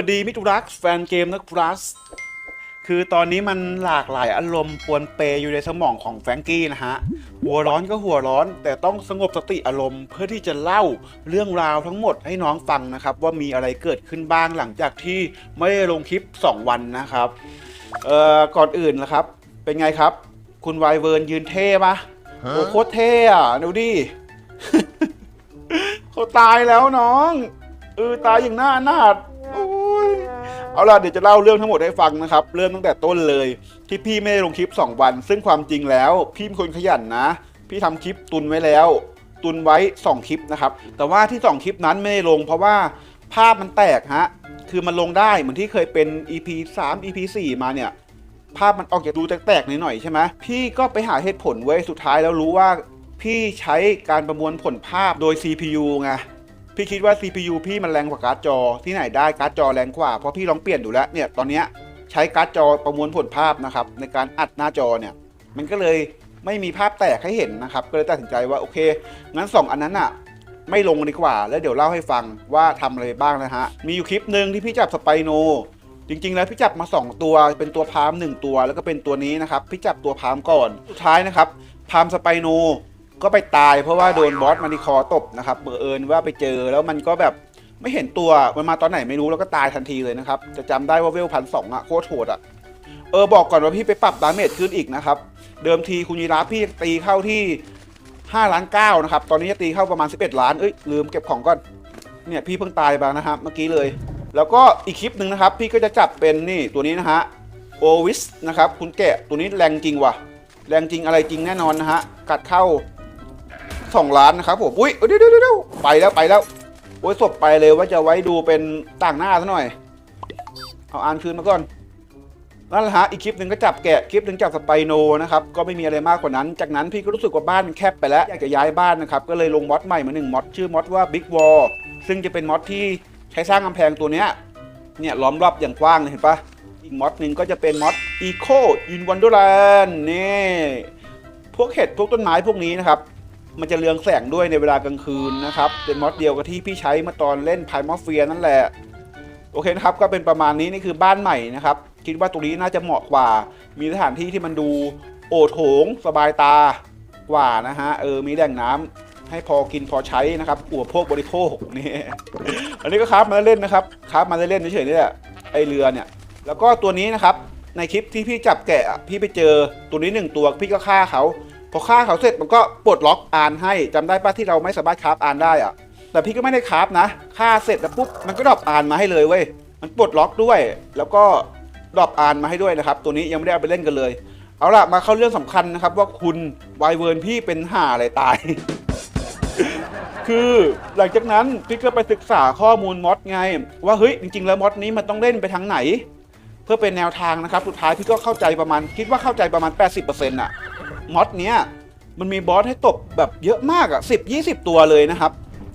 วัสดีมิตรรักแฟนเกมนะครับคือตอนนี้มันหลากหลายอารมณ์ปวนเปอยู่ในสมองของแฟรงกี้นะฮะ หัวร้อนก็หัวร้อน แต่ต้องสงบสติอารมณ์เพื่อที่จะเล่าเรื่องราวทั้งหมดให้น้องฟังนะครับ ว่ามีอะไรเกิดขึ้นบ้างหลังจากที่ไม่ได้ลงคลิป 2 วันนะครับ เอ่อ ก่อนอื่นนะครับ เป็นไงครับ คุณไวเวิร์นยืนเท่ปะโอ้โคตรเท่อะดูดิเขาตายแล้วน้องเออตายอย่างหน้าหนาดโอ้ย เอาล่ะเดี๋ยวจะเล่าเรื่องทั้งหมดให้ฟังนะครับ เริ่มตั้งแต่ต้นเลย ที่พี่ไม่ได้ลงคลิป 2 วัน ซึ่งความจริงแล้ว พี่เป็นคนขยันนะ พี่ทำคลิปตุนไว้แล้ว ตุนไว้ 2 คลิปนะครับ แต่ว่าที่ 2 คลิปนั้นไม่ได้ลง เพราะว่าภาพมันแตกฮะคือมันลงได้เหมือนที่เคยเป็น EP 3 EP 4 มาเนี่ยภาพมันออกจากดูแตกๆหน่อยๆใช่ไหมพี่ก็ไปหาเหตุผลไว้ยสุดท้ายแล้วรู้ว่าพี่ใช้การประมวลผลภาพโดย CPU ไง พี่คิดว่า CPU พี่มันแรงกว่าการ์ดจอที่ไหนได้การ์ดจอแรงกว่าเพราะพี่ลองเปลี่ยนดูแล้วเนี่ยตอนนี้ใช้การ์ดจอประมวลผลภาพนะครับในการอัดหน้าจอเนี่ยมันก็เลยไม่มีภาพแตกให้เห็นนะครับก็เลยตัดสินใจว่าโอเคงั้น 2 อันนั้นอะไม่ลงดีกว่า แล้วเดี๋ยวเล่าให้ฟังว่าทำอะไรบ้างนะฮะมีอยู่คลิปหนึ่งที่พี่จับสไปโนจริงๆ แล้วพี่จับมา 2 ตัวเป็นตัวพามหนึ่งตัว แล้วก็เป็นตัวนี้นะครับพี่จับตัวพามก่อนสุดท้ายนะครับพามสไปโน ก็ไปตายเพราะว่าโดนบอสมานิคอตบนะครับเบอร์เอิญว่าไปเจอแล้วมันก็แบบไม่เห็นตัวมันมาตอนไหนไม่รู้แล้วก็ตายทันทีเลยนะครับ จะจำได้ว่าเวลพันสองอะโคตรโหดอะเออบอกก่อนว่าพี่ไปปรับดาเมจขึ้นอีกนะครับ เดิมทีคุณยีราฟพี่ตีเข้าที่5ล้าน9นะครับ ตอนนี้จะตีเข้าประมาณ 11 ล้าน เอ้ย ลืมเก็บของก่อน เนี่ย พี่เพิ่งตายไปนะครับเมื่อกี้เลย แล้วก็อีกคลิปหนึ่งนะครับ พี่ก็จะจับเป็นนี่ตัวนี้นะฮะโอวิสนะครับ คุณแกะตัวนี้แรงจริงว่ะ แรงจริงอะไรจริงแน่นอนนะฮะ กัดเข้า 2ล้านนะครับผมอุ้ยเดี๋ยวเดี๋ยวเดี๋ยวไปแล้วไปแล้วโอ้ยศพไปเลยว่าจะไว้ดูเป็นต่างหน้าซะหน่อย เอาอ่านคืนมาก่อนนั่นแหละฮะอีกคลิปหนึ่งก็จับแกะคลิปหนึ่งจับสไปโนนะครับก็ไม่มีอะไรมากกว่านั้น จากนั้นพี่ก็รู้สึกว่าบ้านมันแคบไปแล้วอยากจะย้ายบ้านนะครับก็เลยลงมอดใหม่มาหนึ่งมอดชื่อมอดว่า Big Wall ซึ่งจะเป็นมอดที่ใช้สร้างกำแพงตัวเนี้ยเนี่ยล้อมรอบอย่างกว้างเลยเห็นปะอีกมอดหนึ่งก็จะเป็นมอด Eco in Wonderland นี่พวกเห็ดพวกต้นไม้พวกนี้นะครับ มันจะเรืองแสงด้วยในเวลากลางคืนนะครับเป็นมอดเดียวกับที่พี่ใช้เมื่อตอนเล่นไพมอฟเฟียนั่นแหละโอเคนะครับก็เป็นประมาณนี้นี่คือบ้านใหม่นะครับคิดว่าตรงนี้น่าจะเหมาะกว่า มีสถานที่ที่มันดูโอโถงสบายตากว่านะฮะเออมีแหล่งน้ำให้พอกินพอใช้นะครับอัวพวกบริโภคนี่อันนี้ก็ครับมาเล่นนะครับครับมาเล่นเฉยๆนี่แหละไอเรือเนี่ย แล้วก็ตัวนี้นะครับในคลิปที่พี่จับแกะอะพี่ไปเจอตัวนี้หนึ่งตัวพี่ก็ฆ่าเขา พอฆ่าเขาเสร็จมันก็ปลดล็อกอ่านให้จำได้ป้ะที่เราไม่สามารถคราฟอ่านได้อะแต่พี่ก็ไม่ได้คราฟนะฆ่าเสร็จแล้วปุ๊บมันก็ดรอปอ่านมาให้เลยเว้ยมันปลดล็อกด้วย แล้วก็ดรอปอ่านมาให้ด้วยนะครับ ตัวนี้ยังไม่ได้เอาไปเล่นกันเลย เอาล่ะมาเข้าเรื่องสำคัญนะครับ ว่าคุณไวเวิร์นพี่เป็นห่าอะไรตาย คือหลังจากนั้นพี่ก็ไปศึกษาข้อมูลมอดไง ว่าเฮ้ยจริง ๆ แล้วมอดนี้มันต้องเล่นไปทางไหน เพื่อเป็นแนวทางนะครับ สุดท้ายพี่ก็เข้าใจประมาณคิดว่าเข้าใจประมาณ 80%อะ มอดเนี้ยมันมีบอสให้ตบแบบเยอะมากอะ10 20ตัวเลยนะครับ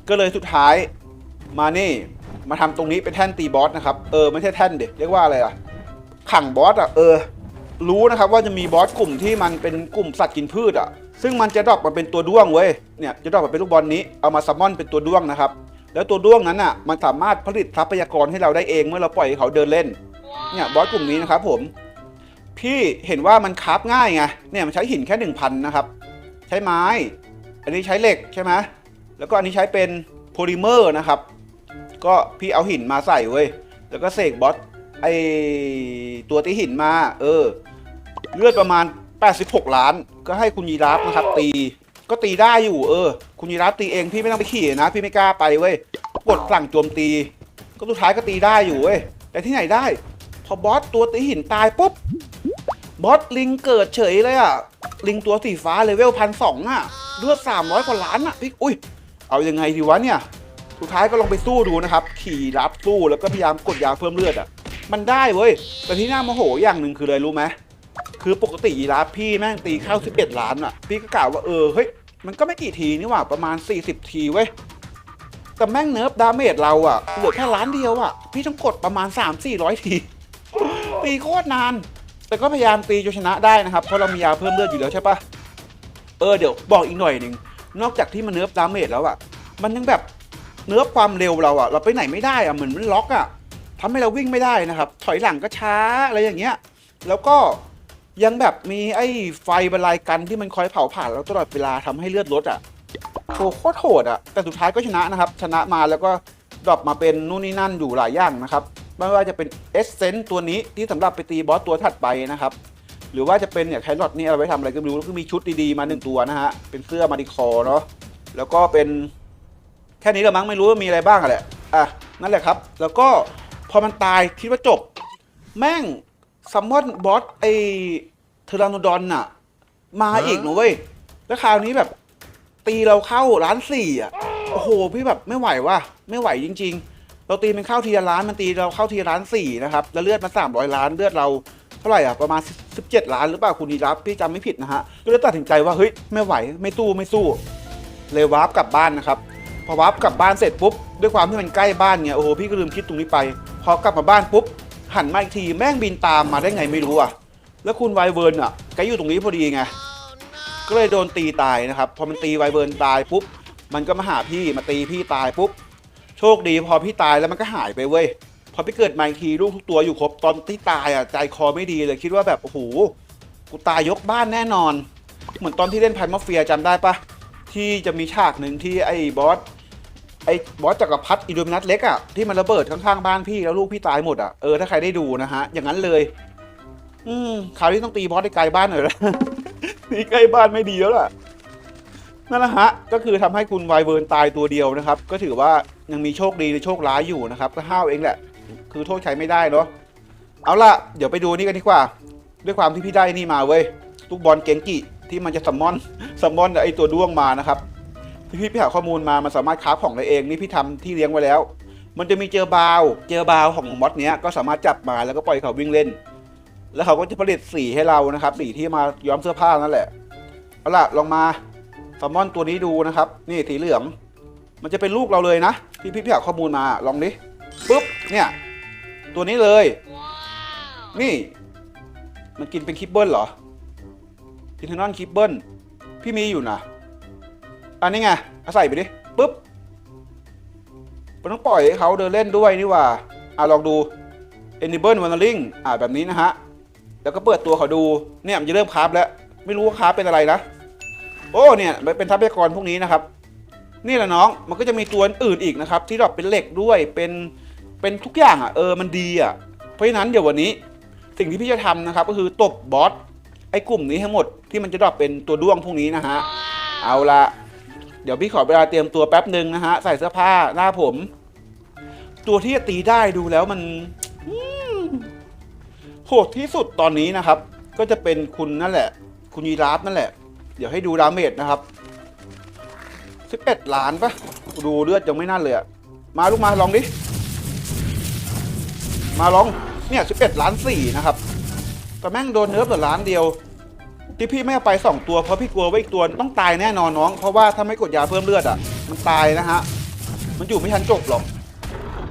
ก็เลยสุดท้ายมานี่มาทำตรงนี้เป็นแท่นตีบอสนะครับเออไม่ใช่แท่นเด็กเรียกว่าอะไรอะขังบอสอะเออ รู้นะครับว่าจะมีบอสกลุ่มที่มันเป็นกลุ่มสัตว์กินพืชอะซึ่งมันจะดรอปมาเป็นตัวด้วงเว้ยเนี่ยจะดรอปมาเป็นลูกบอลนี้เอามาซัมมอนเป็นตัวด้วงนะครับแล้วตัวด้วงนั้นอะมันสามารถผลิตทรัพยากรให้เราได้เองเมื่อเราปล่อยให้เขาเดินเล่นเนี่ยบอสกลุ่มนี้นะครับผม พี่เห็นว่ามันคราฟง่ายไงเนี่ยมันใช้หินแค่หนึ่งพันนะครับ ใช้ไม้ อันนี้ใช้เหล็กใช่ไหมแล้วก็อันนี้ใช้เป็นโพลิเมอร์นะครับ ก็พี่เอาหินมาใส่เว้ยแล้วก็เสกบอสไอตัวที่หินมา เออ เลือดประมาณ 86 ล้าน ก็ให้คุณยีราฟนะครับ ตีก็ตีได้อยู่ เออ คุณยีราฟตีเองพี่ไม่ต้องไปขี่นะ พี่ไม่กล้าไปเว้ยกดสั่งโจมตี ก็สุดท้ายก็ตีได้อยู่เว้ยแต่ที่ไหนได้ พอบอสตัวตีหินตายปุ๊บ บอสลิงเกิดเฉยเลยอะ ลิงตัวสีฟ้าเลเวลพันสองอะ เลือดสามร้อยกว่าล้านอะพี่อุ้ย เอายังไงดีวะเนี่ย สุดท้ายก็ลองไปสู้ดูนะครับ ขี่รับสู้แล้วก็พยายามกดยาเพิ่มเลือดอะ มันได้เว้ย แต่ที่น่าโมโหอย่างหนึ่งคืออะไรรู้ไหมคือปกติยีราฟพี่แม่งตีเข้า11 ล้านอะ พี่ก็กล่าวว่าเออเฮ้ยมันก็ไม่กี่ทีนี่หว่าประมาณ 40 ทีเว้ยแต่แม่งเนิร์ฟดาเมจเราอะเหลือแค่ล้านเดียวอะ พี่ต้องกดประมาณ 3-400 ทีตีโคตรนาน แต่ก็พยายามตีจนชนะได้นะครับเพราะเรามียาเพิ่มเลือดอยู่แล้วใช่ปะเออเดี๋ยวบอกอีกหน่อยหนึ่งนอกจากที่มันเนิร์ฟดาเมจแล้วอะมันยังแบบเนิร์ฟความเร็วเราอะเราไปไหนไม่ได้อะเหมือนมันล็อกอะททำให้เราวิ่งไม่ได้นะครับ ถอยหลังก็ช้าอะไรอย่างเงี้ย แล้วก็ยังแบบมีไอ้ไฟบรรลัยกันที่มันคอยเผาผ่านเราตลอดเวลาทำให้เลือดลดอะโหโคตรโหดอะแต่สุดท้ายก็ชนะนะครับ ชนะมาแล้วก็ดรอปมาเป็นนู่นนี่นั่นอยู่หลายอย่างนะครับ ไม่ว่าจะเป็นเอสเซนต์ตัวนี้ที่สำหรับไปตีบอสตัวถัดไปนะครับ หรือว่าจะเป็นเนี่ยแครอทนี่เอาไว้ทำอะไรก็ไม่รู้แล้วก็มีชุดดีๆมาหนึ่งตัวนะฮะ เป็นเสื้อมาดิคอเนาะแล้วก็เป็นแค่นี้ละมั้งไม่รู้ว่ามีอะไรบ้างอะแหละอะนั่นแหละครับ แล้วก็พอมันตายคิดว่าจบ แม่งซัมมอนบอสไอเทอร์าโนดอนน่ะ มาอีกหนูเว้ยแล้วคราวนี้แบบตีเราเข้าล้านสี่อะ โอ้โห พี่แบบไม่ไหวว่ะ ไม่ไหวจริง ๆ เราตีมันข้าวทีละล้านมันตีเราเข้าทีละล้านสี่นะครับแล้วเลือดมันสามร้อยล้านเลือดเราเท่าไหร่อะประมาณ 17 ล้านหรือเปล่าคุณนีรับพี่จำไม่ผิดนะฮะ ก็เลยตัดสินใจว่าเฮ้ยไม่ไหวไม่สู้ไม่สู้ เลยวาร์ปกลับบ้านนะครับ พอวาร์ปกลับบ้านเสร็จปุ๊บ ด้วยความที่มันใกล้บ้านเนี่ยโอ้โหพี่ก็ลืมคิดตรงนี้ไป พอกลับมาบ้านปุ๊บ หันมาอีกทีแม่งบินตามมาได้ไงไม่รู้อะ แล้วคุณไวเวิร์นอะแกอยู่ตรงนี้พอดีไง ก็เลยโดนตีตายนะครับ พอมันตีไวเบิร์นตายปุ๊บ มันก็มาหาพี่มาตีพี่ตายปุ๊บ โชคดีพอพี่ตายแล้วมันก็หายไปเว้ยพอพี่เกิดมาอีกทีลูกทุกตัวอยู่ครบตอนที่ตายอะใจคอไม่ดีเลยคิดว่าแบบโอ้โหกูตายยกบ้านแน่นอน เหมือนตอนที่เล่นไพ่มาเฟียจำได้ปะที่จะมีฉากหนึ่งที่ไอ้บอสไอ้บอสจักรพรรดิอิลูมินัสเล็กอะที่มันระเบิดข้างๆบ้านพี่แล้วลูกพี่ตายหมดอะเออถ้าใครได้ดูนะฮะอย่างนั้นเลย อืมคราวนี้ต้องตีบอสได้ไกลบ้านหน่อยละตีใกล้บ้านไม่ดีแล้วล่ะ นั่นแหละฮะ ก็คือทำให้คุณไวเวิร์นตายตัวเดียวนะครับ ก็ถือว่ายังมีโชคดีหรือโชคร้ายอยู่นะครับ ก็ห้าวเองแหละ คือโทษใครไม่ได้เนาะ เอาล่ะ เดี๋ยวไปดูนี่กันดีกว่า ด้วยความที่พี่ได้นี่มาเว้ย ลูกบอลเกงกิที่มันจะซัมมอนซัมมอนไอตัวด้วงมานะครับที่พี่ไปหาข้อมูลมา มันสามารถคราฟของได้เอง นี่พี่ทำที่เลี้ยงไว้แล้ว มันจะมีเจอบาว เจอบาวของมอสเนี้ยก็สามารถจับมาแล้วก็ปล่อยเขาวิ่งเล่น แล้วเขาก็จะผลิตสีให้เรานะครับ สีที่มาย้อมเสื้อผ้านั่นแหละ เอาล่ะ ลองมา ลมอนตัวนี้ดูนะครับ นี่สีเหลือง มันจะเป็นลูกเราเลยนะ ที่พี่พี่หาข้อมูลมาลองดิปุ๊บเนี่ยตัวนี้เลย นี่ มันกินเป็นคิปเบิลเหรอกินเทนนอนคิปเบิลพี่มีอยู่นะอันนี้ไงเอาใส่ไปดิปุ๊บมันต้องปล่อยให้เขาเดินเล่นด้วยนี่หว่าอะลองดู Enable Wandering อ่าแบบนี้นะฮะ แล้วก็เปิดตัวเขาดูเนี่ยมันจะเริ่มคราฟแล้ว ไม่รู้ว่าคราฟเป็นอะไรนะ โอ้เนี่ยมันเป็นทรัพยากรพวกนี้นะครับ นี่แหละน้องมันก็จะมีตัวอื่นอีกนะครับ ที่ดรอปเป็นเหล็กด้วยเป็นเป็นทุกอย่างอะเออมันดีอะเพราะฉะนั้นเดี๋ยววันนี้สิ่งที่พี่จะทำนะครับ ก็คือตบบอสไอ้กลุ่มนี้ทั้งหมดที่มันจะดรอปเป็นตัวด้วงพวกนี้นะฮะเอาละเดี๋ยวพี่ขอเวลาเตรียมตัวแป๊บหนึ่งนะฮะใส่เสื้อผ้าหน้าผม ตัวที่จะตีได้ดูแล้วมันโหดที่สุดตอนนี้นะครับ ก็จะเป็นคุณนั่นแหละ คุณยีราฟนั่นแหละ เดี๋ยวให้ดูดาเมจนะครับ11ล้านปะดูเลือดยังไม่น่าเลยอะมาลูกมาลองดิ มาลอง เนี่ย11ล้านสี่นะครับ แต่แม่งโดนเนิร์ฟแต่ล้านเดียว ที่พี่ไม่เอาไป 2 ตัวเพราะพี่กลัวว่าอีกตัวต้องตายแน่นอนน้อง เพราะว่าถ้าไม่กดยาเพิ่มเลือดอะมันตายนะฮะ มันอยู่ไม่ทันจบหรอก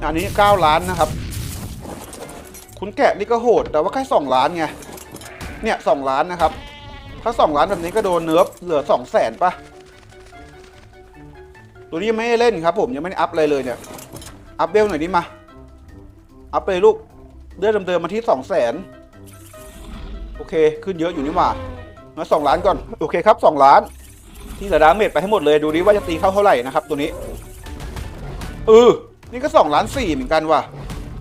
อันนี้ 9 ล้านนะครับ คุณแกะนี่ก็โหด แต่ว่าแค่สองล้านไง เนี่ยสองล้านนะครับ ถ้าสองล้านแบบนี้ก็โดนเนิร์ฟเหลือสองแสนปะตัวนี้ยังไม่ได้เล่นครับ ผมยังไม่ได้อัพอะไรเลยเนี่ย อัพเบลหน่อยดิมา อัพไปเลยลูกเลือดเดิมๆมาที่สองแสนโอเค ขึ้นเยอะอยู่นี่หว่ามาสองล้านก่อน โอเคครับสองล้าน ที่เหลือดาเมจไปให้หมดเลยดูดิว่าจะตีเข้าเท่าไหร่นะครับ ตัวนี้เออนี่ก็สองล้านสี่เหมือนกันว่ะ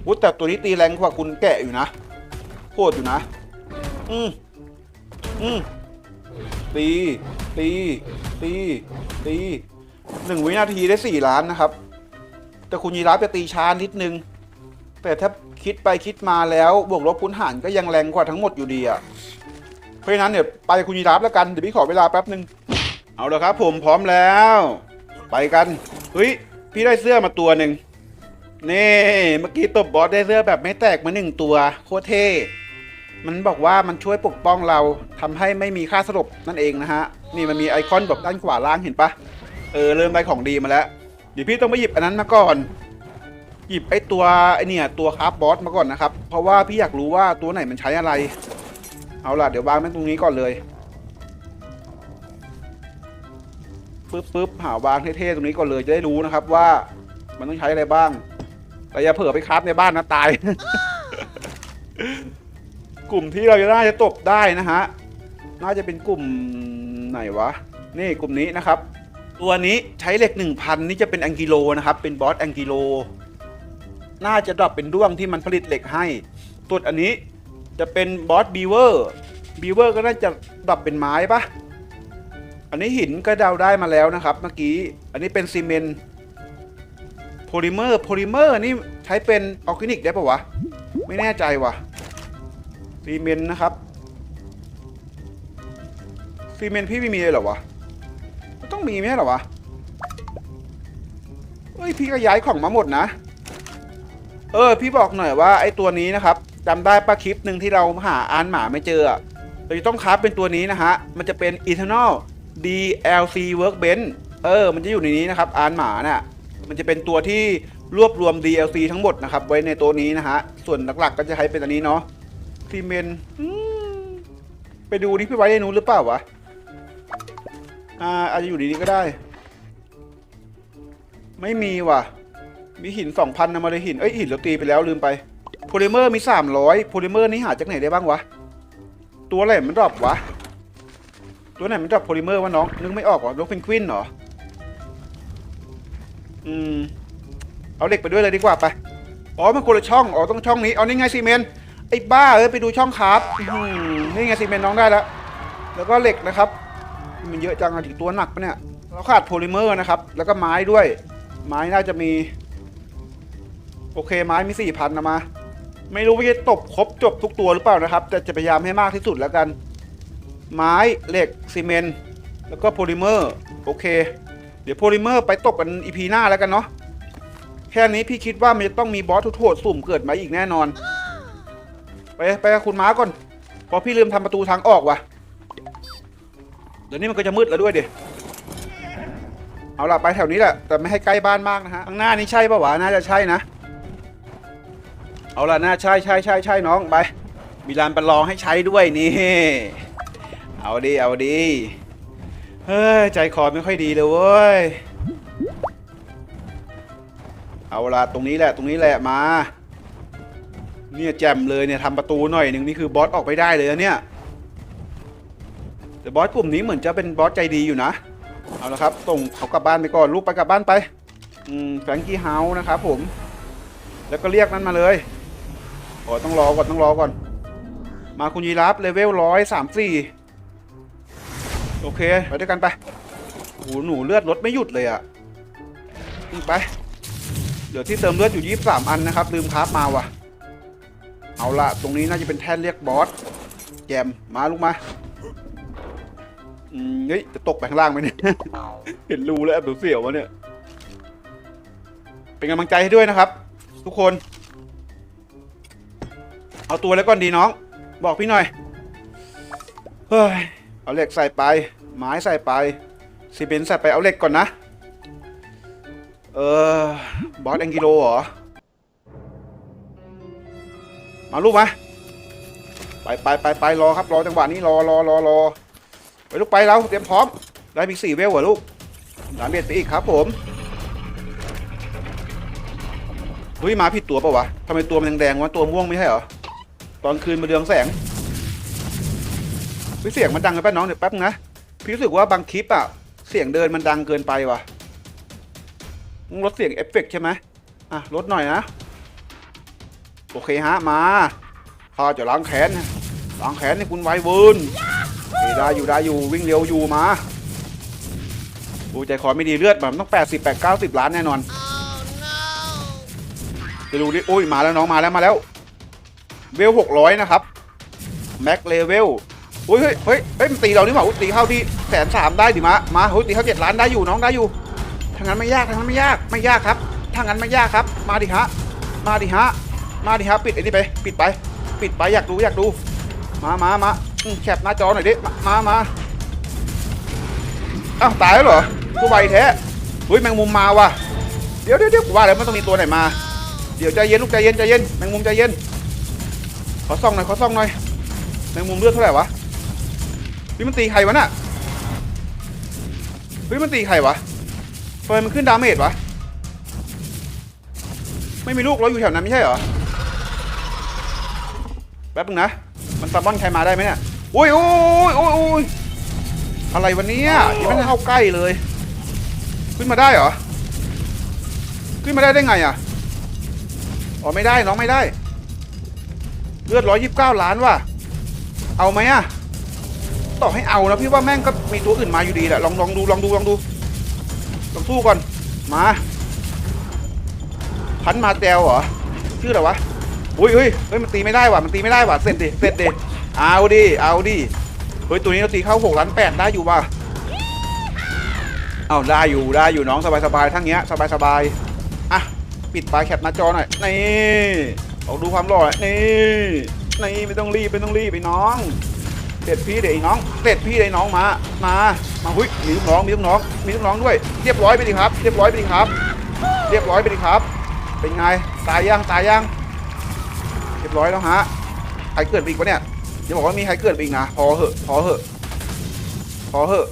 วุ้แต่ตัวนี้ตีแรงกว่าคุณแกะอยู่นะโคตรอยู่นะ อืมอืม ตีตีตีตีหนึ่งวินาทีได้สี่ล้านนะครับ แต่คุณยีราฟจะตีช้านิดนึง แต่ถ้าคิดไปคิดมาแล้วบวกลบคูณหารก็ยังแรงกว่าทั้งหมดอยู่ดีอะเพราะฉะนั้นเนี่ยไปคุณยีราฟแล้วกันเดี๋ยวพี่ขอเวลาแป๊บหนึ่งเอาละครับ ผมพร้อมแล้ว ไปกันเฮ้ยพี่ได้เสื้อมาตัวหนึ่งนี่เมื่อกี้ตบบอสได้เสื้อแบบไม่แตกมาหนึ่งตัว โคตรเท่ มันบอกว่ามันช่วยปกป้องเราทำให้ไม่มีค่าสลบนั่นเองนะฮะ นี่มันมีไอคอนแบบด้านขวาล่างเห็นปะเออเริ่มได้ของดีมาแล้ว เดี๋ยวพี่ต้องไปหยิบอันนั้นมาก่อน หยิบไอตัวไอเนี่ยตัวคราฟบอสมาก่อนนะครับ เพราะว่าพี่อยากรู้ว่าตัวไหนมันใช้อะไร เอาล่ะเดี๋ยววางไว้ตรงนี้ก่อนเลยปึ๊บปึ๊บหาวางเท่ๆตรงนี้ก่อนเลยจะได้รู้นะครับว่ามันต้องใช้อะไรบ้างแต่อย่าเผลอไปคราฟในบ้านนะตาย กลุ่มที่เราจะน่าจะตบได้นะฮะน่าจะเป็นกลุ่มไหนวะ นี่กลุ่มนี้นะครับ ตัวนี้ใช้เหล็ก 1,000 นี่จะเป็นแองกิโลนะครับ เป็นบอสแองกิโล น่าจะดรอปเป็นด้วงที่มันผลิตเหล็กให้ตัวอันนี้จะเป็นบอสบีเวอร์บีเวอร์ก็น่าจะดรอปเป็นไม้ปะอันนี้หินก็เดาได้มาแล้วนะครับ เมื่อกี้ อันนี้เป็นซีเมนต์โพลิเมอร์ โพลิเมอร์นี่ใช้เป็นออร์แกนิกได้ปะวะ ไม่แน่ใจว่ะ ซีเมนต์นะครับ ซีเมนต์พี่ไม่มีเลยเหรอวะมันต้องมีไหมเหรอวะเฮ้ยพี่ก็ย้ายของมาหมดนะ เออ พี่บอกหน่อยว่าไอ้ตัวนี้นะครับจำได้ปะคลิปหนึ่งที่เราหาอ่านหมาไม่เจอ เราจะต้องคราฟเป็นตัวนี้นะฮะ มันจะเป็น Eternal DLC Workbench เออ มันจะอยู่ในนี้นะครับอ่านหมาน่ะ มันจะเป็นตัวที่รวบรวม DLC ทั้งหมดนะครับ ไว้ในตัวนี้นะฮะ ส่วนหลักๆ ก็จะใช้เป็นอันนี้เนาะ ซีเมนต์อืมไปดูนี่พี่ไว้ในนู้นหรือเปล่าวะ อ่า อาจจะอยู่ในนี้ก็ได้ ไม่มีว่ะ มีหินสองพันนะมาเลยหิน เอ้ยหินเราตีไปแล้วลืมไป โพลิเมอร์มีสามร้อยโพลิเมอร์นี่หาจากไหนได้บ้างวะ ตัวอะไรมันดรอปวะ ตัวไหนมันดรอปโพลิเมอร์วะน้อง นึกไม่ออกวะนกเพนกวินเหรอ อืม เอาเหล็กไปด้วยเลยดีกว่าไป อ๋อมันคนละช่อง อ๋อต้องช่องนี้ เอานี่ไงซีเมนต์ ไอ้บ้าเอ้ยไปดูช่องครับอื้อหือนี่ไงซีเมนต์น้องได้แล้ว แล้วก็เหล็กนะครับ มันเยอะจังอะถึงตัวหนักปะเนี่ยเราขาดโพลิเมอร์นะครับ แล้วก็ไม้ด้วย ไม้น่าจะมี โอเคไม้มีสี่พันนะมา ไม่รู้ว่าจะตบครบจบทุกตัวหรือเปล่านะครับ แต่จะพยายามให้มากที่สุดแล้วกัน ไม้เหล็กซีเมนต์แล้วก็โพลิเมอร์ โอเค เดี๋ยวโพลิเมอร์ไปตบกันอีพีหน้าแล้วกันเนาะแค่นี้พี่คิดว่ามันจะต้องมีบอสทุกๆสุ่มเกิดมาอีกแน่นอน ไปไปกับคุณม้าก่อนพราะพี่ลืมทำประตูทางออกว่ะ เดี๋ยวนี้มันก็จะมืดแล้วด้วยเดี๋ยเอาล่ะไปแถวนี้แหละ แต่ไม่ให้ใกล้บ้านมากนะฮะข้างหน้านี่ใช่ปะวะน่าจะใช่นะ เอาล่ะน่าใช่ใช่ใช่ใช่น้องไป มีลานประลองให้ใช้ด้วยนี่ เอาดีเอาดีเฮ้ยใจคอไม่ค่อยดีเลยเว้ย เอาล่ะตรงนี้แหละตรงนี้แหละมา เนี่ยแจมเลยเนี่ยทำประตูหน่อยหนึ่งนี่คือบอสออกไปได้เลยนะเนี่ยแต่บอสกลุ่มนี้เหมือนจะเป็นบอสใจดีอยู่นะเอาละครับส่งเขากลับบ้านไปก่อนลูกไปกลับบ้านไปอืมแฟรงกี้เฮาส์นะครับผม แล้วก็เรียกนั้นมาเลยโอ้ต้องรอก่อนต้องรอก่อน มาคุณยีรับเลเวลร้อยสามสี่โอเคไปด้วยกันไปโอ้หนูเลือดลดไม่หยุดเลยอะอืมไป เดี๋ยวที่เติมเลือดอยู่ยี่สามอันนะครับ ลืมคราฟมาว่ะ เอาละตรงนี้น่าจะเป็นแท่นเรียกบอสแจมมาลูกมาอืมเฮ้ยจะตกไปข้างล่างไหมเนี่ย เห็นรูแล้วแอบเสียววะเนี่ย เป็นกำลังใจให้ด้วยนะครับ ทุกคน เอาตัวแล้วก่อนดีน้อง บอกพี่หน่อย เฮ้ย เอาเหล็กใส่ไป ไม้ใส่ไปซีเมนต์ใส่ไปเอาเหล็กก่อนนะ เออบอสแองกิโลเหรอ มาลูกมาไปไปไปไปรอครับรอจังหวะนี้รอรอรอรอไปลูกไปแล้วเตรียมพร้อมได้มีสี่เวลเหรอลูกสามเบียดไปอีกครับผมเฮ้ยมาผิดตัวปล่าวะทำไมตัวมันแดงๆวะตัวม่วงไม่ใช่เหรอตอนคืนมาเรืองแสงเสียงมันดังเลยป้าน้องเดี๋ยวแป๊บนะพี่รู้สึกว่าบางคลิปอะเสียงเดินมันดังเกินไปวะลดเสียงเอฟเฟกต์ใช่ไหมอะลดหน่อยนะ โอเคฮะมาข้าจะล้างแค้นล้างแค้นให้คุณไวเวิร์นได้อยู่ได้อยู่วิ่งเร็วอยู่มาโอ้ใจคอไม่ดีเลือดแบบต้อง 80 8 90 ล้านแน่นอนจะดูดิโอ้ยมาแล้วน้องมาแล้วมาแล้ว เวล 600 นะครับ แม็กเลเวลโอ้ยเฮ้ยเฮ้ยเฮ้ยมันตีเรานี่หว่าอุ๊ยตีเข้าที่แสนสามได้ดิมะมาเฮ้ยตีเข้าเจ็ดล้านได้อยู่น้องได้อยู่ทางนั้นไม่ยากทางนั้นไม่ยากไม่ยากครับทางนั้นไม่ยากครับ มาดิฮะมาดิฮะ มาดิฮะปิดไอ้นี่ไป ปิดไป ปิดไปอยากดูอยากดู มามามาแคปหน้าจอหน่อยดิ มามาอ้าวตายแล้วเหรอตัวไวแท้เฮ้ยแมงมุมมาว่ะ เดี๋ยวเดี๋ยวเดี๋ยวว่าแล้วมันต้องมีตัวไหนมา เดี๋ยวใจเย็นลูกใจเย็นใจเย็นแมงมุมใจเย็น ขอซ่องหน่อยขอซ่องหน่อย แมงมุมเลือดเท่าไหร่วะเฮ้ยมันตีใครวะน่ะเฮ้ยมันตีใครวะทำไมมันขึ้นดาเมจวะ ไม่มีลูกเราอยู่แถวนั้นไม่ใช่เหรอ แป๊บนึงนะ มันซัมมอนใครมาได้ไหมเนี่ยอุ้ยอุ้ยอุ้ยอุ้ยอะไรวันนี้ยังไม่ได้เข้าใกล้เลย ขึ้นมาได้เหรอ ขึ้นมาได้ได้ไงอะ อ๋อไม่ได้น้องไม่ได้ เลือดร้อยยี่สิบเก้าล้านว่ะ เอาไหมอะต่อให้เอานะพี่ว่าแม่งก็มีตัวอื่นมาอยู่ดีแหละลองลองดูลองดูลองดูลองสู้ก่อน มา พันมาแตวเหรอ ชื่ออะไรวะ อุ้ยเฮ้ยเฮ้ยมันตีไม่ได้ว่ะมันตีไม่ได้ว่ะเสร็จดิเสร็จดิเอาดิเอาดิเฮ้ยตัวนี้เราตีเข้าหกล้านแปดได้อยู่ว่ะเอาได้อยู่ได้อยู่น้องสบายๆทั้งเนี้ยสบายๆอะปิดปลายแคปหน้าจอหน่อยนี่เอาดูความหล่อยนี่นี่ไม่ต้องรีบไม่ต้องรีบไปน้องเสร็จพี่เดี๋ยวไอ้น้องเสร็จพี่เดี๋ยวน้องมามามาหุ้ยมีลูกน้องมีลูกน้องมีลูกน้องด้วย เรียบร้อยไปดิครับ เรียบร้อยไปดิครับ เรียบร้อยไปดิครับ เป็นไงตายยังตายยัง บร้อยแล้วฮะใครเกิดไปอีกวะเนี่ยอย่าบอกว่ามีใครเกิดไปอีกนะพอเหอะพอเหอะพอเหอะ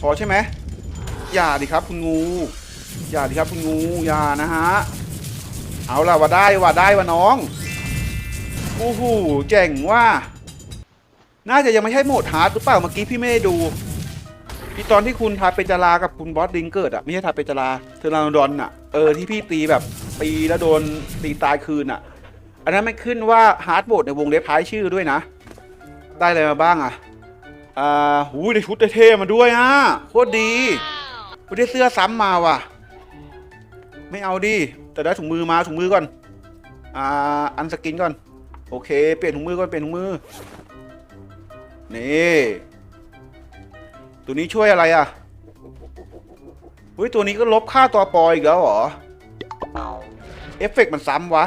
พอใช่ไหมอย่าดิครับคุณงูอย่าดิครับคุณงูอย่านะฮะเอาล่ะว่าได้ว่าได้ว่าน้องโอ้โหเจ๋งว่า น่าจะยังไม่ใช่โหมดฮาร์ดหรือเปล่าเมื่อกี้พี่ไม่ได้ดูที่ตอนที่คุณทาเปนจารากับคุณบอสดิงเกิดอะไม่ใช่ทาเปนจาราเทอร์นาโดอนอะเออที่พี่ตีแบบตีแล้วโดนตีตายคืนอะ อันนั้นไม่ขึ้นว่าฮาร์ดโหมดในวงเล็บท้ายชื่อด้วยนะ ได้อะไรมาบ้างอะ อ่าหูได้ชุดเท่ๆมาด้วยอะโคตรดีกูได้เสื้อซ้ำมาว่ะ ไม่เอาดิ แต่ได้ถุงมือมาถุงมือก่อน อ่า อันสกินก่อน โอเค เปลี่ยนถุงมือก่อน เปลี่ยนถุงมือ นี่ ตัวนี้ช่วยอะไรอะเฮ้ยตัวนี้ก็ลบค่าตัวปออีกแล้วเหรอ เอฟเฟกต์มันซ้ำวะ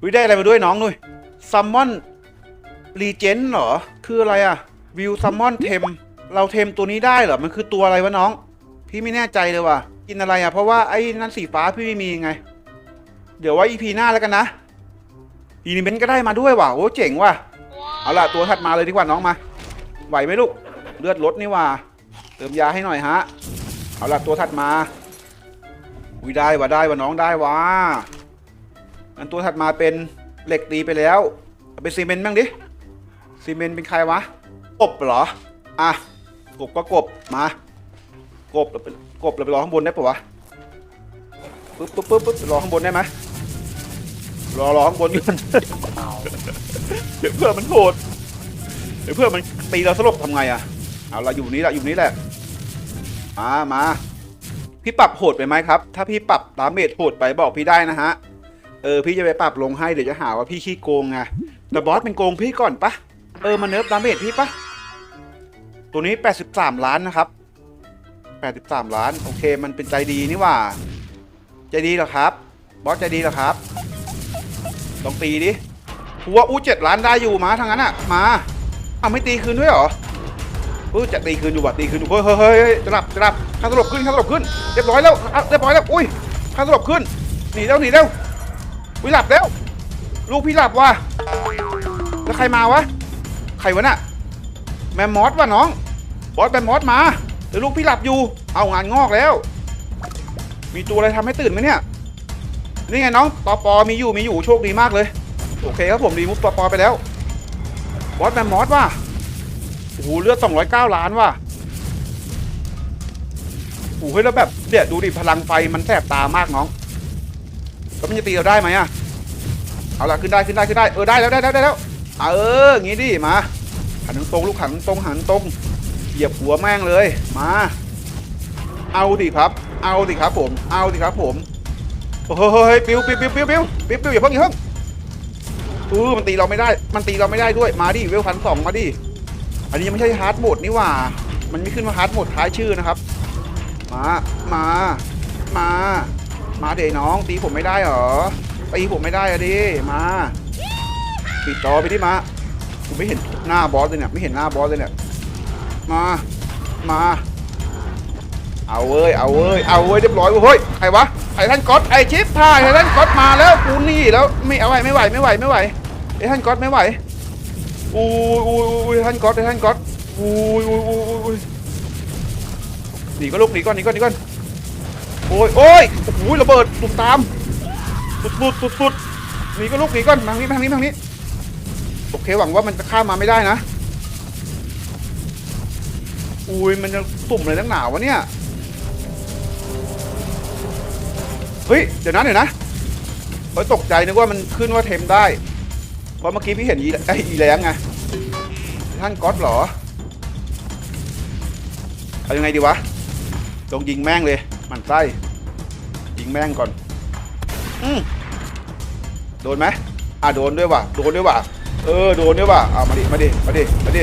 เฮ้ยได้อะไรมาด้วยน้องนุ้ยซัมมอนรีเจนเหรอ คืออะไรอะวิวซัมมอนเทม เราเทมตัวนี้ได้เหรอ มันคือตัวอะไรวะน้อง พี่ไม่แน่ใจเลยว่ะ กินอะไรอะเพราะว่าไอ้นั่นสีฟ้าพี่ไม่มีไง เดี๋ยวไว่าอีพีหน้าแล้วกันนะอีนิเมนต์ก็ได้มาด้วยว่ะ โอ้เจ๋งว่ะ เอาล่ะตัวถัดมาเลยดีกว่าน้องมา ไหวไหมลูก เลือดลดนี่ว่าเติมยาให้หน่อยฮะ เอาล่ะตัวถัดมาอุ้ยได้ว่ะได้ว่ะน้องได้ว่ะ อันตัวถัดมาเป็นเหล็กตีไปแล้วเป็นซีเมนต์บ้างดิซีเมนต์เป็นใครวะกบเหรออะกบก็กบมากบเราไปกบเราไปรอข้างบนได้ปะวะปึ๊บปึ๊บปึ๊บปึ๊บรอข้างบนได้ไหมรอรอข้างบนก่อนเดี๋ยวเพื่อนมันโหดเดี๋ยวเพื่อนมันตีเราสลบทำไงอะเอาละอยู่นี้แหละอยู่นี้แหละมามาพี่ปรับโหดไปไหมครับ ถ้าพี่ปรับดาเมจโหดไปบอกพี่ได้นะฮะ เออพี่จะไปปรับลงให้เดี๋ยวจะหาว่าพี่ขี้โกงไงแต่บอสเป็นโกงพี่ก่อนปะเออมาเนิร์ฟดาเมจพี่ปะตัวนี้ 83 ล้านนะครับ 83 ล้าน โอเค มันเป็นใจดีนี่ว่า ใจดีเหรอครับ บอสใจดีเหรอครับลองตีดิหัวอู้เจ็ดล้านได้อยู่มาทางนั้นอะ มาเอาไม่ตีคืนด้วยเหรอเออจะตีคืนอยู่ว่ะตีคืนอยู่เฮ้ยเฮ้ยเฮ้ยจะหลับจะหลับข้าสลบขึ้นข้าสลบขึ้น เรียบร้อยแล้วเรียบร้อยแล้ว อุ้ยข้าสลบขึ้น หนีแล้วหนีแล้ว อุ้ยหลับแล้ว ลูกพี่หลับว่ะแล้วใครมาวะใครวะน่ะแมมมอสว่ะน้อง บอสแมมมอสมาเดี๋ยวลูกพี่หลับอยู่ เอางานงอกแล้ว มีตัวอะไรทำให้ตื่นไหมเนี่ย นี่ไงน้องปอปอมีอยู่มีอยู่โชคดีมากเลย โอเคครับผมรีมูฟปอปอไปแล้ว บอสแมมมอสว่ะโอ้โหเลือด209ล้านว่ะโอ้โหแล้วแบบเดี๋ยดูดิพลังไฟมันแสบตามากน้อง แล้วมันจะตีเราได้ไหมอะเอาละขึ้นได้ขึ้นได้ขึ้นได้เออได้แล้วได้แล้วได้แล้วเอออย่างงี้ดิมาหันตรงลูกหันตรงหันตรงเหยียบหัวแม่งเลยมา เอาดิครับ เอาดิครับผม เอาดิครับผมเฮ้ยเฮ้ยปิวปิ้วปิ้วปิ้วปิ้วปิวปิวอย่าเพิ่งอย่าเพิ่งเออมันตีเราไม่ได้ มันตีเราไม่ได้ด้วยมาดิเวลพันสองมาดิอันนี้ยังไม่ใช่ฮาร์ดโหมดนี่หว่า มันไม่ขึ้นมาฮาร์ดโหมดท้ายชื่อนะครับ มา มา มา มาเดน้อง ตีผมไม่ได้เหรอ ตีผมไม่ได้อะดิ มาปิดจอไปดิมาผมไม่เห็นหน้าบอสเลยเนี่ย ไม่เห็นหน้าบอสเลยเนี่ย มา มา เอาเว้ย เอาเว้ย เอาเว้ยเรียบร้อยเว้ยเฮ้ยใครวะ ไอ้ท่านก๊อต ไอ้ชิปพายไอ้ท่านก๊อตมาแล้วกูนี่แล้ว ไม่เอาไหวไม่ไหว ไม่ไหว ไม่ไหว ไอ้ท่านก๊อตไม่ไหวอุ้ยอุ้ยอุ้ยท่านก๊อตไอ้ท่านก๊อตอุ้อุ้ยอุ้ยอุ้ยหนีก็ลุกหนีก่อนหนีก่อนหนีก่อน โอ้ยโอ้ยโอ้โหระเบิดตุ่มตาม สุดสุดสุดสุดหนีก็ลูกหนีก่อนทางนี้ทางนี้ทางนี้ โอเคหวังว่ามันจะข้ามมาไม่ได้นะ อุ้ยมันจะตุ่มเลยนักหนาวะเนี่ย เฮ้ย เดี๋ยวนะเดี๋ยวนะเฮ้ยตกใจนึกว่ามันขึ้นว่าเทมได้ เพราะเมื่อกี้พี่เห็นอีไออีแรงไง ท่านก๊อตเหรอ เอายังไงดีวะลงยิงแม่งเลย มันไส้ยิงแม่งก่อนอืมโดนไหมอะโดนด้วยว่ะโดนด้วยว่ะเออโดนด้วยว่ะเอามาดิมาดิมาดิมาดิ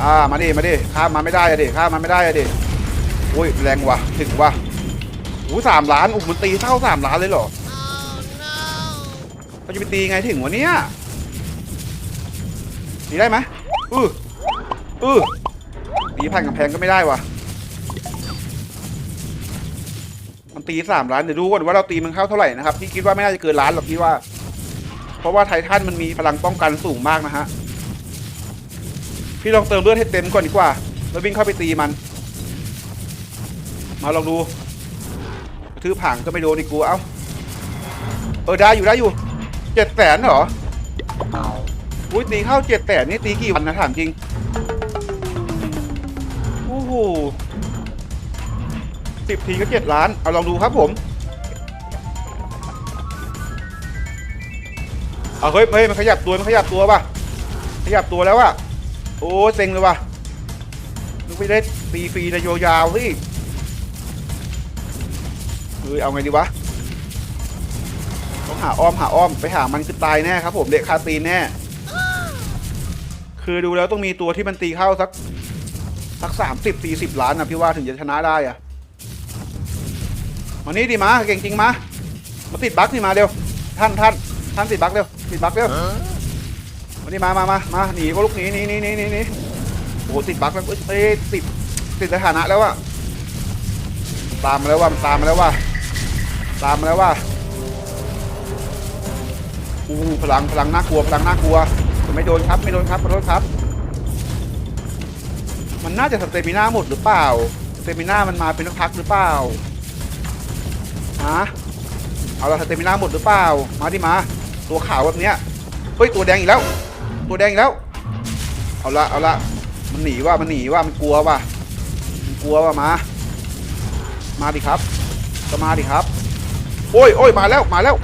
อ่ามาดิมาดิข้ามมาไม่ได้อะดิข้ามมาไม่ได้อะดิอุ้ยแรงว่ะถึงว่ะอู้สามล้านอุ้มันตีเท่าสามล้านเลยเหรอเขาจะไปตีไงถึงวะเนี่ยตีได้ไหมอืออือตีผ่านกำแพงก็ไม่ได้ว่ะ ตีสามล้านเดี๋ยวดูก่อนว่าเราตีมันเข้าเท่าไหร่นะครับพี่คิดว่าไม่น่าจะเกินล้านหรอกพี่ว่า เพราะว่าไททันมันมีพลังป้องกันสูงมากนะฮะพี่ลองเติมเลือดให้เต็มก่อนดีกว่า แล้ววิ่งเข้าไปตีมัน มาลองดูกระทืบผางก็ไม่โดนอีกกูเอ้าเออได้อยู่ได้อยู่เจ็ดแสนเหรออุ้ยตีเข้าเจ็ดแสนนี่ตีกี่วันนะถามจริงโอ้โห สิบทีก็เจ็ดล้าน เอาลองดูครับผมเอาเฮ้ยเฮ้ยมันขยับตัวมันขยับตัวป่ะ ขยับตัวแล้วว่ะ โอ้เซ็งเลยว่ะนึกไม่ได้ตีฟรีนะโยยาวสิเฮ้ยเอาไงดีวะต้องหาอ้อมหาอ้อมไปหามันคือตายแน่ครับผมเด็กคาตีนแน่ คือดูแล้วต้องมีตัวที่มันตีเข้าสักสักสามสิบสี่สิบล้านนะพี่ว่าถึงจะชนะได้อะ มานี่ดิมาเก่งจริงมามาติดบั๊กนี่มาเร็วท่านท่านท่านติดบั๊กเร็วติดบั๊กเร็วมานี่มามามามาหนีก็ลุกหนีหนีหนีหนีหนีหนีโอ้โหติดบั๊กแล้วเอ้ยติดติดสถานะแล้วอะตามมาแล้วว่ามันตามมาแล้วว่าตามมาแล้วว่าอู้พลังพลังน่ากลัวพลังน่ากลัวไม่โดนครับไม่โดนครับขอโทษครับ มันน่าจะสเตมิน่าหมดหรือเปล่าสเตมิน่ามันมาเป็นพักๆหรือเปล่าะเอาละสเตมิน่าหมดหรือเปล่า มาดิมา ตัวขาวแบบเนี้ย เฮ้ย ตัวแดงอีกแล้ว ตัวแดงอีกแล้ว เอาละ เอาละ มันหนีว่า มันหนีว่า มันกลัวว่ะ มันกลัวว่ามา มาดิครับ ก็มาดิครับ โอ้ยโอ้ยมาแล้ว มาแล้ว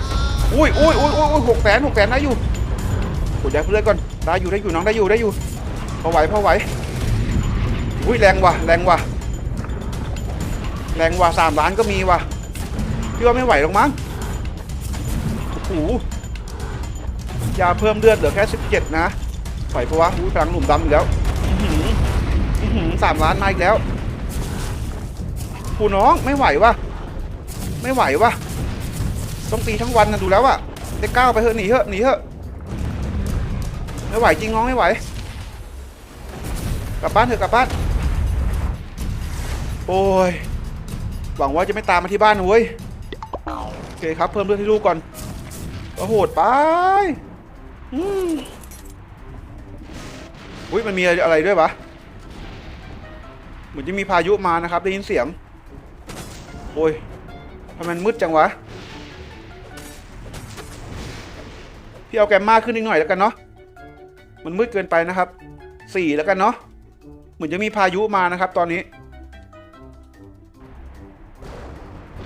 อุ้ยอุ้ยอุ้ยอุ้ยหกแสนหกแสนได้อยู่กดยาเพื่อนก่อน ได้อยู่ได้อยู่น้องได้อยู่ได้อยู่ พอไหวพอไหว อุ้ยแรงว่ะแรงว่ะแรงว่ะสามล้านก็มีว่ะ พี่ว่าไม่ไหวหรอกมั้งโอ้โหยาเพิ่มเลือดเหลือแค่สิบเจ็ดนะไหวปะวะอุ้ยพลังหนุ่มดำอีกแล้วอือหืออือหือสามล้านมาอีกแล้วผู้น้องไม่ไหววะไม่ไหววะต้องตีทั้งวันนะดูแล้วอะได้ก้าวไปเถอะหนีเถอะหนีเถอะไม่ไหวจริงน้องไม่ไหว กลับบ้านเถอะกลับบ้าน โอ้ยหวังว่าจะไม่ตามมาที่บ้านเว้ย โอเคครับ เพิ่มเลือดให้ลูกก่อนก็โหดไปอุ้ยมันมีอะไรด้วยวะเหมือนจะมีพายุมานะครับ ได้ยินเสียง โอ้ยทำไมมันมืดจังวะ พี่เอาแกมมาขึ้นอีกหน่อยแล้วกันเนาะ มันมืดเกินไปนะครับ สี่แล้วกันเนาะ เหมือนจะมีพายุมานะครับ ตอนนี้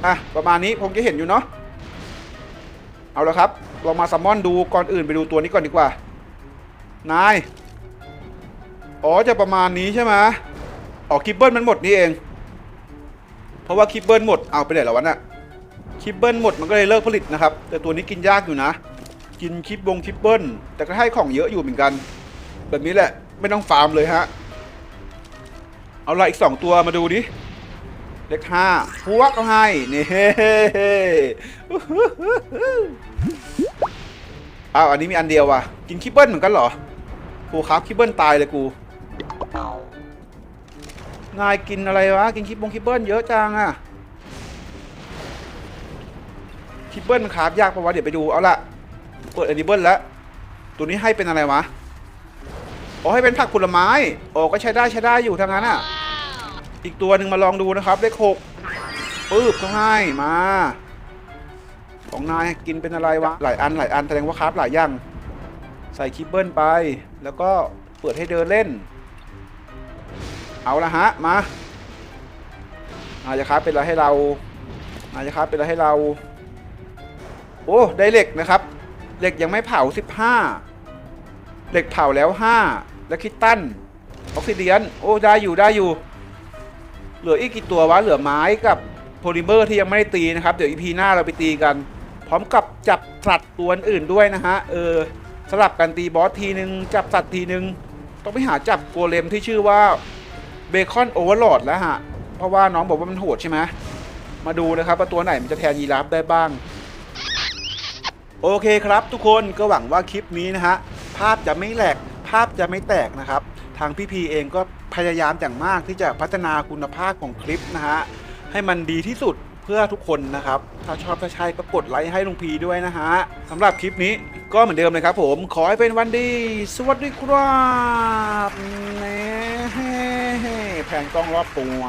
อะประมาณนี้ผมจะเห็นอยู่เนาะเอาละครับเรามาซัมมอนดูก่อนอื่นไปดูตัวนี้ก่อนดีกว่านายอ๋อจะประมาณนี้ใช่ไหมอ๋อคิปเบิลมันหมดนี่เอง เพราะว่าคิปเบิลหมดเอาไปไหนแล้ววะน่ะคิปเบิลหมดมันก็เลยเลิกผลิตนะครับ แต่ตัวนี้กินยากอยู่นะ กินคิปบงคิปเบิลแต่ก็ให้ของเยอะอยู่เหมือนกัน แบบนี้แหละไม่ต้องฟาร์มเลยฮะเอาละอีกสองตัวมาดูดิ เลขห้าพวกก็ให้ นี่อ้าวอันนี้มีอันเดียวว่ะ กินคิปเปิลเหมือนกันเหรอกูครับคิปเปิลตายเลยกู นายกินอะไรวะ กินคิปบงคิปเปิลเยอะจังอะคิปเปิลมันคราบยากปะวะ เดี๋ยวไปดูเอาละเปิดอันิเบิลแล้ว ตัวนี้ให้เป็นอะไรวะอ๋อให้เป็นผักผลไม้โอ้ก็ใช้ได้ใช้ได้อยู่ทางนั้นอะ อีกตัวหนึ่งมาลองดูนะครับเลขหกปึ๊บก็ให้มา ของนายกินเป็นอะไรวะ หลายอันหลายอันแสดงว่าคราฟหลายอย่าง ใส่คิปเปิลไป แล้วก็เปิดให้เดินเล่น เอาละฮะ มาอาจะคราฟเป็นอะไรให้เราอาจะคราฟเป็นอะไรให้เรา โอ้ได้เหล็กนะครับเหล็กยังไม่เผา 15เหล็กเผาแล้ว 5 แล้วคิตตันออกซิเดียน โอ้ ได้อยู่ได้อยู่ เหลืออีกกี่ตัววะเหลือไม้กับโพลิเมอร์ที่ยังไม่ได้ตีนะครับ เดี๋ยวอีพีหน้าเราไปตีกัน พร้อมกับจับสัตว์ตัวอื่นด้วยนะฮะเออสลับกันตีบอสทีนึงจับสัตว์ทีนึง ต้องไปหาจับโกเลมที่ชื่อว่าเบคอนโอเวอร์โหลดแล้วฮะเพราะว่าน้องบอกว่ามันโหดใช่ไหมมาดูนะครับว่าตัวไหนมันจะแทนยีราฟได้บ้าง โอเคครับทุกคนก็หวังว่าคลิปนี้นะฮะภาพจะไม่แหลกภาพจะไม่แตกนะครับางพี่พีเองก็พยายามอย่างมากที่จะพัฒนาคุณภาพของคลิปนะฮะให้มันดีที่สุดเพื่อทุกคนนะครับ ถ้าชอบถ้าใช่ก็กดไลค์ให้ลุงพีด้วยนะฮะสำหรับคลิปนี้ก็เหมือนเดิมเลยครับผม ขอให้เป็นวันดี สวัสดีครับแหน่แผนกล้องรอบตัว